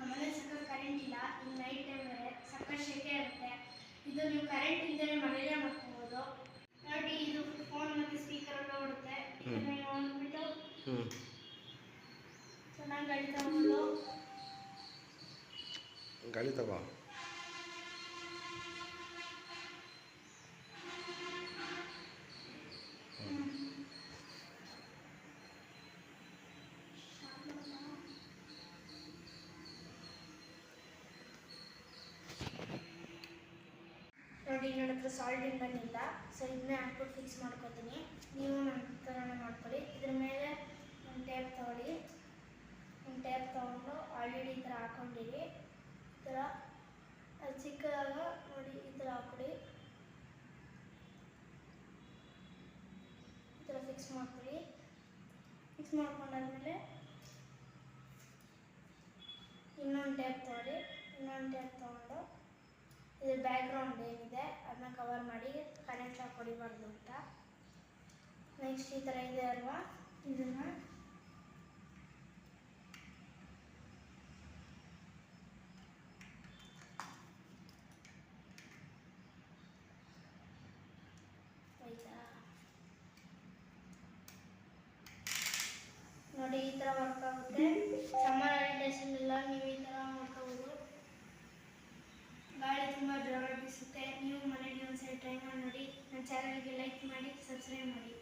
Fan ಸಕ್ಕರೆ current ಇಲ್ಲ ಇನ್ನು ನೈಟ್ ಟೈಮ್ ಸಕ್ಕರೆ ಸಕ್ಕ ಶೆಕೆ ಇರುತ್ತೆ ಇದು ನೀವು ಕರೆಂಟ್ ಇಲ್ಲದೆ ಮನೇಲೇ ಮಾಡ್ಕೋಬೋದು ನೋಡಿ ಇದು ಫೋನ್ ಮತ್ತು ಸ್ಪೀಕರ್ ಎಲ್ಲ ಓಡುತ್ತೆ. ಇದನ್ನ ಅಂದ್ಬಿಟ್ಟು ಚೆನ್ನಾಗಿ ಗಾಳಿ ತಗೊಂಡು ಗಾಳಿ ತಗೋ. ನೋಡಿ ನನ್ನ ಹತ್ರ ಬಂದಿಲ್ಲ ಸೊ ಇದನ್ನೇ ಹಾಕ್ಬಿಟ್ಟು ಫಿಕ್ಸ್ ಮಾಡ್ಕೊತೀನಿ. ನೀವು ನನ್ನ ಮಾಡ್ಕೊಳ್ಳಿ ಇದ್ರ ಮೇಲೆ ಒಂದು ಟೇಪ್ ತೊಗೊಳ್ಳಿ. ಒಂದು ಟೇಪ್ ತೊಗೊಂಡು ಆಲ್ರೆಡಿ ಈ ಥರ ಹಾಕೊಂಡಿರಿ. ಈ ಥರ ಅದು ಚಿಕ್ಕದಾಗ ನೋಡಿ ಈ ಥರ ಹಾಕ್ಕೊಡಿ ಈ ಥರ ಫಿಕ್ಸ್ ಮಾಡ್ಕೊಳ್ಳಿ. ಫಿಕ್ಸ್ ಮಾಡ್ಕೊಂಡಾದ್ಮೇಲೆ ಇನ್ನೊಂದು ಟೇಪ್ ತೊಗೊಳ್ಳಿ. ಇನ್ನೊಂದು ಟೇಪ್ ತೊಗೊಂಡು ಬ್ಯಾಕ್ಗ್ರೌಂಡ್ ಏನಿದೆ ಅದನ್ನ ಕವರ್ ಮಾಡಿ ಕರೆಂಟ್ ಶಾಕ್ ಹೊಡಿಬಾರ್ದು ಅಂತ. ನೆಕ್ಸ್ಟ್ ಈ ಥರ ಇದೆ ಅಲ್ವಾ? ಇದನ್ನ. ನೋಡಿ ಈ ಥರ ವರ್ಕ್ ಆಗುತ್ತೆ. ಸಮ್ಮರ್ ಹಾಲಿಡೇಸಲ್ಲೆಲ್ಲ ನೀವು ಈ ಥರ ಮಾಡ್ಕೋಬೋದು ಗಾಳಿ ತುಂಬ ಜೋರಾಗಿ ಬೀಸುತ್ತೆ ನೀವು ಮನೇಲಿ ಒಂದ್ಸರಿ ಟ್ರೈ ಮಾಡಿ ನೋಡಿ ನನ್ನ ಚಾನಲ್ಗೆ ಲೈಕ್ ಮಾಡಿ ಸಬ್ಸ್ಕ್ರೈಬ್ ಮಾಡಿ.